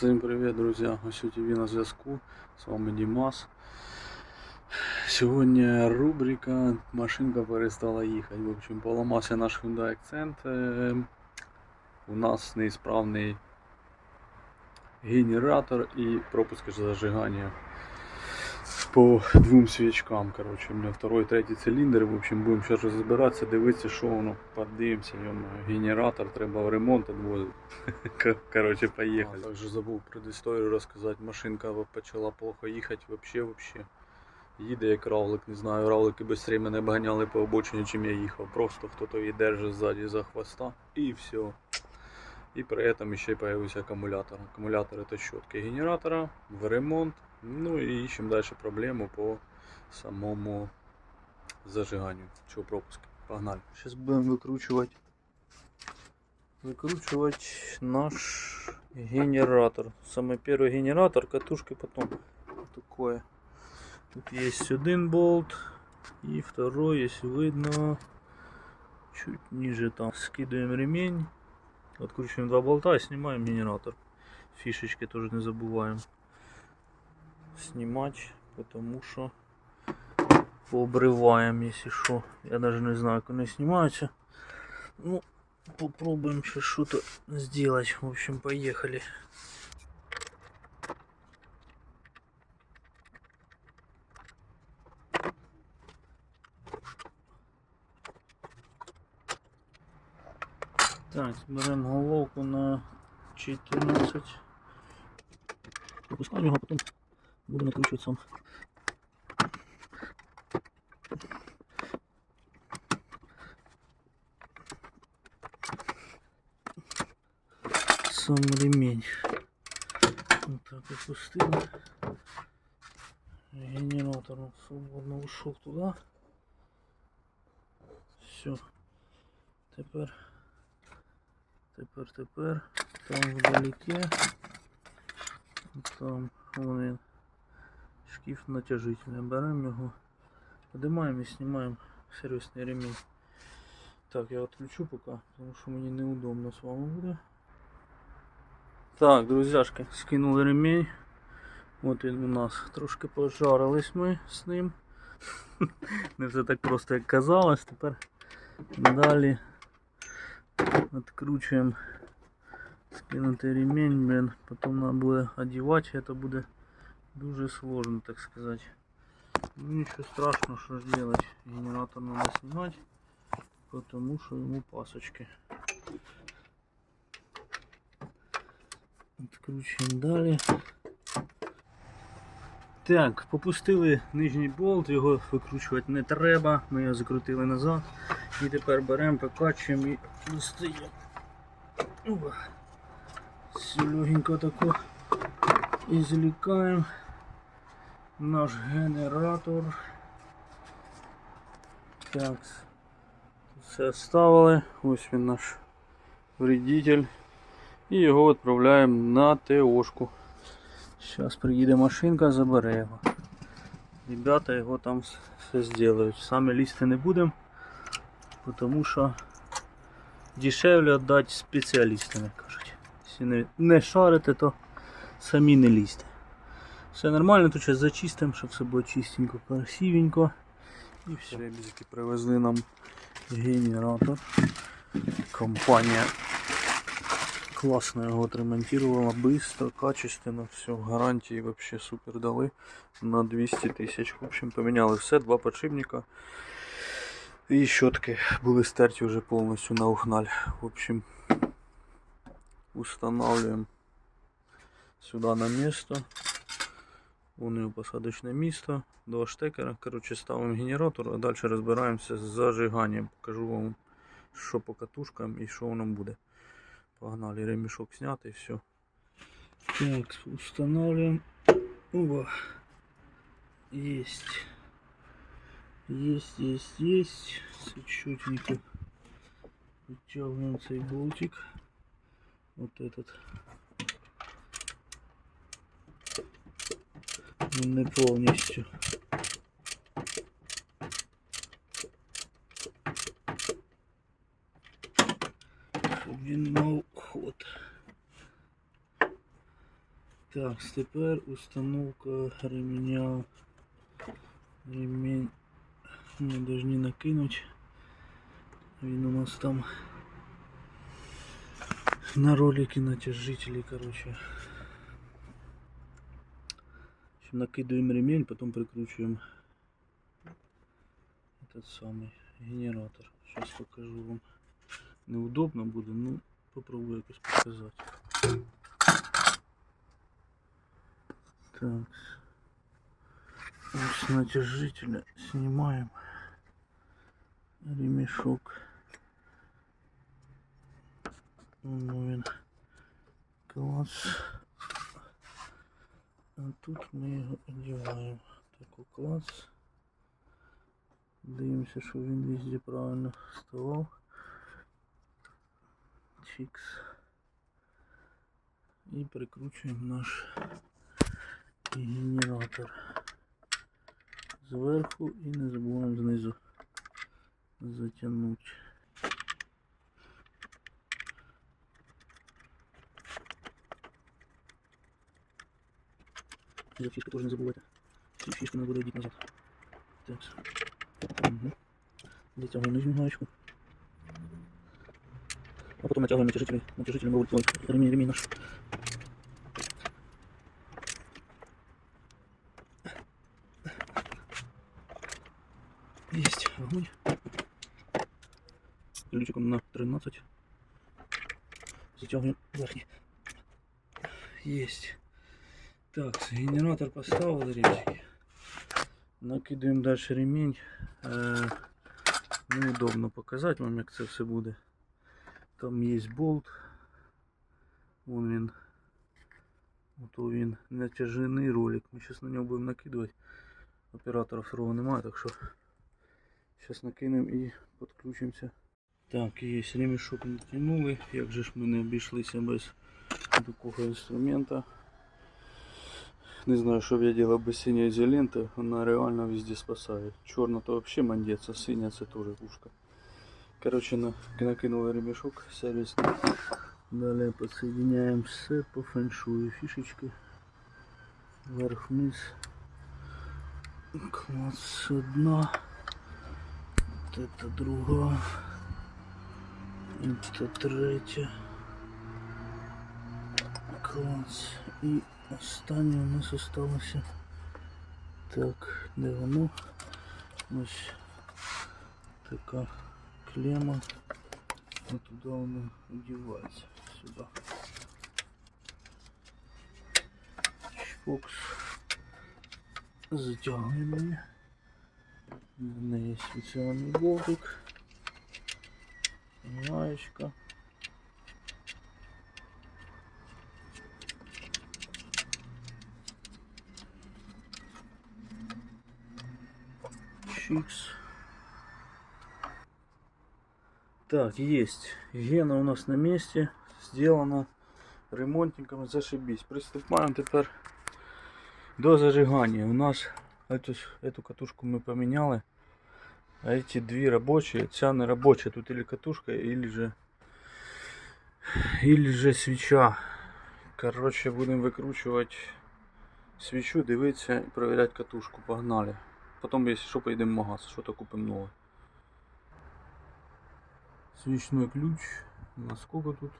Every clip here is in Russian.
Всім привіт, друзі! Ось ТВ на зв'язку. З вами Дімас. Сьогодні рубрика Машинка перестала їхати. В общем, поламався наш Hyundai Accent. Е, У нас неисправний генератор і пропуск зажигання по двом свічкам. Короче, у меня второй, третій циліндр. В общем, будемо зараз розбиратися, дивитися, що воно подивимося. Генератор треба в ремонт відвозити. Короче, поїхали. А, також забув предісторію розказати. Машинка почала плохо їхати вообще вообще. Їде як равлик, не знаю, равлики швидше мене обганяли по обочині, чим я їхав. Просто хто-то її держить ззаді за хвоста і все. І при этом ще появився акумулятор. Акумулятор это щетки генератора в ремонт. Ну и ищем дальше проблему по самому зажиганию. Чего пропуск. Погнали. Сейчас будем выкручивать выкручивать наш генератор. Самый первый генератор, катушки потом такое. Тут есть один болт и второй, если видно, чуть ниже там. Скидываем ремень, откручиваем два болта и снимаем генератор. Фишечки тоже не забываем снимать, потому что пообрываем, если что. Я даже не знаю, как они снимаются. Ну, попробуем сейчас что-то сделать. В общем, поехали. Так, беремо головку на 14. Опускаємо його, а потім буду накручувати сам. Сам ремень. Вот так опустил. Генератор свободно ушел туда. Все. Тепер, тепер, тепер. Там вдалеке. Там вон він Шкіф натяжительний. Беремо його, поднимаем и снимаем сервисный ремень. Так, я отключу пока, потому что мне неудобно с вами будет. Так, друзяшки, скинули ремень. От він у нас. Трошки пожарились ми з ним. Не все так просто, як казалось. Тепер далі відкручуємо скинутий ремень, блин. Потім треба буде одягати, це буде Дуже сложно, так сказати. Ну нічого страшного, що ж делать. Генератор треба знімати, тому що йому пасочки. Відкручуємо далі. Так, попустили нижній болт, його викручувати не треба, ми його закрутили назад. І тепер беремо, покачуємо і достаємо. Все легенько і злікаємо наш генератор. Так, все вставили, ось він наш вредитель. І його відправляємо на ТОшку. Зараз приїде машинка, забере його. Ребята його там все зроблять. Самі лізти не будемо, тому що дешевле віддати спеціалістам, як кажуть. Якщо не шарите, то самі не лізьте. Все нормально, тут зараз зачистимо, щоб все було чистенько, красивенько. І все. Ребята привезли нам генератор. Компанія классно его отремонтировала, быстро, качественно, все, гарантии вообще супер дали на 200 тысяч. В общем, поменяли все, два подшипника и щетки были стерті уже полностью на ухналь. В общем, устанавливаем сюда на место. Вон его посадочное место, два штекера. Короче, ставим генератор, а дальше разбираемся с зажиганием. Покажу вам, что по катушкам и что воно буде. Погнали, ремешок снятый, все. Так, устанавливаем. Оба. Есть. Есть, есть, есть. Все четенько. Вытягиваем цей болтик. Вот этот. Не полностью. Щоб він мав ход. Так, тепер установка ремня. Ремень ми должны накинуть. Він у нас там на ролике натяжители, короче. Общем, накидываем ремень, потом прикручиваем этот самый генератор. Сейчас покажу вам. Неудобно буде, ну попробую якось показати. Так. С натяжителя снимаем ремешок. Ну, класс. А тут ми його одягаємо. Так, класс. Дивимося, що він везде правильно вставав. Чикс. І прикручуємо наш генератор зверху і не забуваємо знизу затягнути. За фишку тоже не забывайте. Всі фишки надо буде назад. Так. Угу. Затягиваем нижнюю гаечку. А потом натягиваем натяжитель. Натяжителем ой, ой, ремень, ремень наш. Есть огонь. Ключиком на 13. Затягиваем верхний. Есть. Так, генератор поставили ребятки. Накидаємо далі ремінь. Е, неудобно показати вам, як це все буде. Там є болт. Вон він. Ото він натяжений ролик. Ми зараз на нього будемо накидувати. Оператора второго немає, так що зараз накинемо і підключимося. Так, є ремішок натягнули. Як же ж ми не обійшлися без такого інструмента. Не знаю, что б я делал без синей изоленты. Она реально везде спасает. Черная то вообще мандец, а синяя это тоже пушка. Короче, на, накинула ремешок сервисный. Далее подсоединяем все по фэншую фишечки. Вверх-вниз. Класс одна. Вот это другая. Это третья. Класс. І останнє у нас осталося. Так, де воно? Ось така клема. І туди воно одівається. Сюди. Чпокс. Затягуємо її. У мене є спеціальний болтик. Гаєчка. Чикс. Так, есть. Гена у нас на месте. Сделано ремонтником. Зашибись. Приступаем теперь до зажигания. У нас эту, эту катушку мы поменяли. А эти две рабочие, ця не рабочая. Тут или катушка, или же или же свеча. Короче, будем выкручивать свечу, дивитися і проверять катушку. Погнали. Потом, если что, поедем в магаз, что-то купим новое. Свечной ключ. На сколько тут?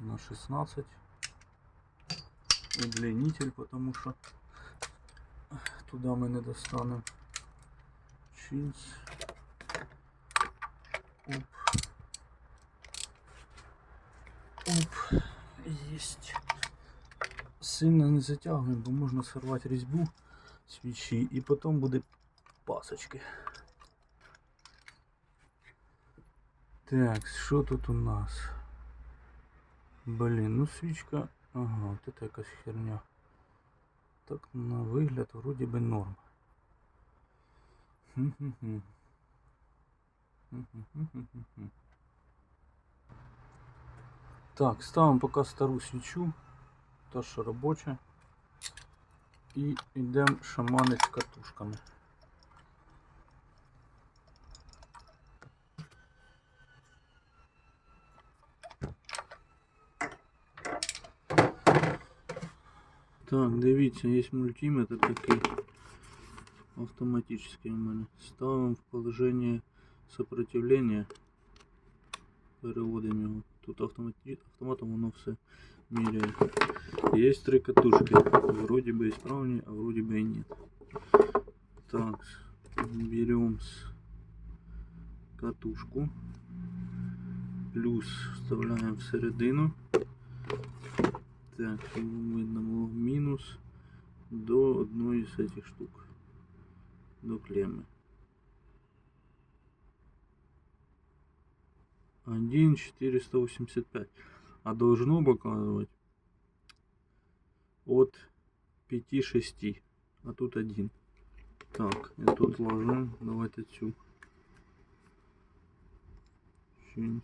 На 16. Удлинитель, потому что туда мы не достанем. Чинс. Оп. Оп. Есть. Сильно не затягиваем, бо можна сорвати різьбу свічі і потім буде пасочки. Так, що тут у нас? Блін, ну свічка. Ага, от це якась херня. Так на вигляд вроді би норм. Хм-хм-хм. Хм-хм-хм-хм-хм. Так, ставимо поки стару свічу, та що робоча. І йдемо шаманить з катушками. Так, дивіться, є мультиметр такий автоматичний у мене. Ставимо в положення сопротивлення. Переводимо його. Тут автомати... автоматом воно все міряє. Є три катушки. Вроде бы исправные, а вроде бы и нет. Так, берем с катушку. Плюс вставляем в середину. Так, щоб видно було мінус до одной из этих штук. До клеммы. Один четыреста восемьдесят пять. А должно показывать от 5-6. А тут один. Так, я тут ложу. Давайте цю. Щось.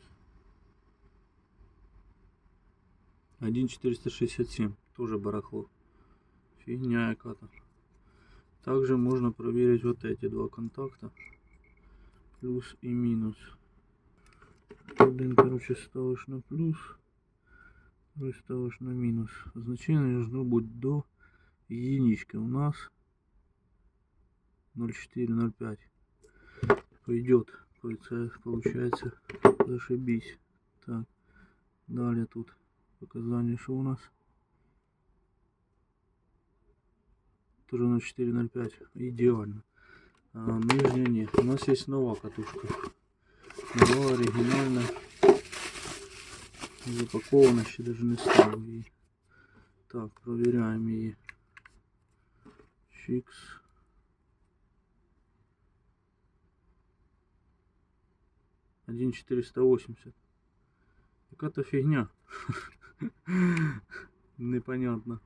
1.467. Тоже барахло. Фигня яка-то. Также можно проверить вот эти два контакта. Плюс и минус. Один, короче, ставишь на плюс. Другой ставишь на минус. Значение должно быть до единички. У нас 0,4-0,5. Пойдет. Получается, зашибись. Так. Далее тут показания, что у нас. Тоже 0,4-0,5. Идеально. А нижняя нет. У нас есть новая катушка. Нова оригинальная. Запакована ще даже не ставив її. Так, проверяем її. Чікс. Один четыреста восемьдесят. Какая-то фигня. Непонятно.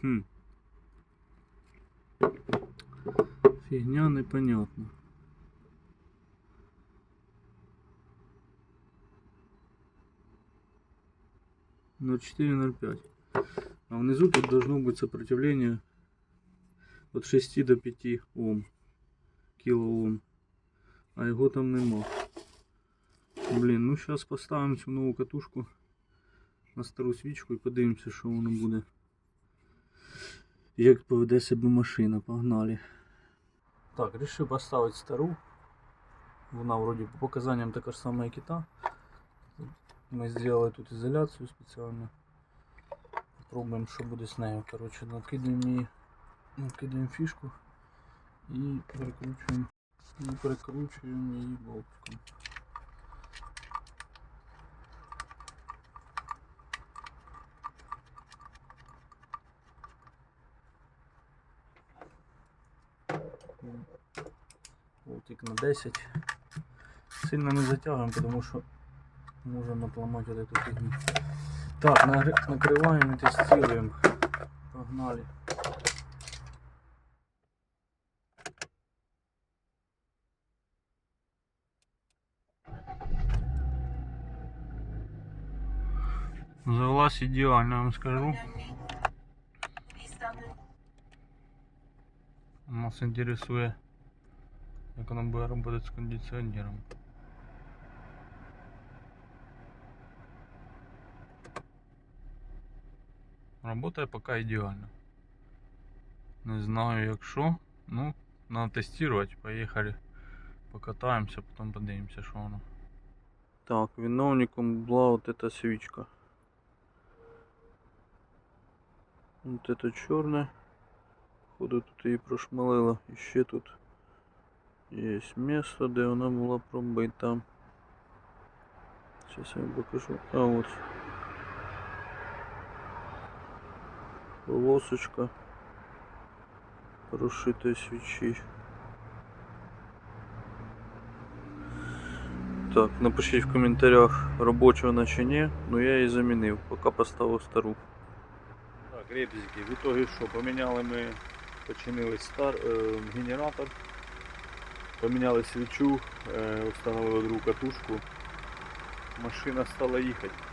Хм. Фигня непонятно. 0,4-0,5. А внизу тут должно быть сопротивление от 6 до 5 Ом. Килоом. А его там нема. Блин, ну сейчас поставим цю нову катушку на старую свечку и подивимося, что воно будет. Як поведе себе машина, погнали. Так, вирішив поставить стару. Вона вроді по показаниям така ж сама, як і та ми зробили тут ізоляцію спеціально. Попробуємо, що буде з нею. Коротше, накидаємо її, накидаємо фішку і перекручуємо і перекручуємо її болтиком. Болтик на 10. Сильно не затягуємо, тому що можем отломать вот эту фигню. Так, накрываем и тестируем. Погнали. Завелась идеально, вам скажу. Нас интересует, как она будет работать с кондиционером. Работає поки ідеально. Не знаю як що. Ну, надо тестувати. Поїхали. Покатаємося, потім подивимося, що воно. Так, виновником була вот эта свічка. Вот это черная. Походу тут її прошмалило. І ще тут є місце, де вона була пробита. Сейчас я вам покажу. А вот. Полосочка прошитой свечи. Так, напишіть в коментарях робоча вона чи ні, я її замінив, поки поставив стару. Так, ребзики, в итоге що, поміняли ми, починили стар, е, генератор, поміняли свічу, е, встановили другу катушку, машина стала їхати.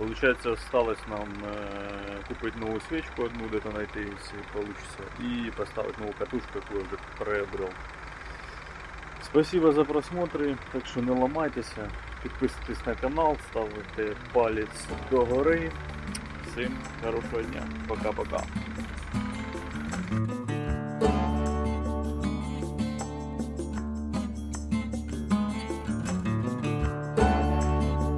Получается, осталось нам э, купить новую свечку, одну где-то найти, если получится, и поставить новую катушку, которую уже приобрел. Спасибо за просмотры. так что не ломайтесь. Подписывайтесь на канал, ставьте палец до горы. Всем хорошего дня. Пока-пока.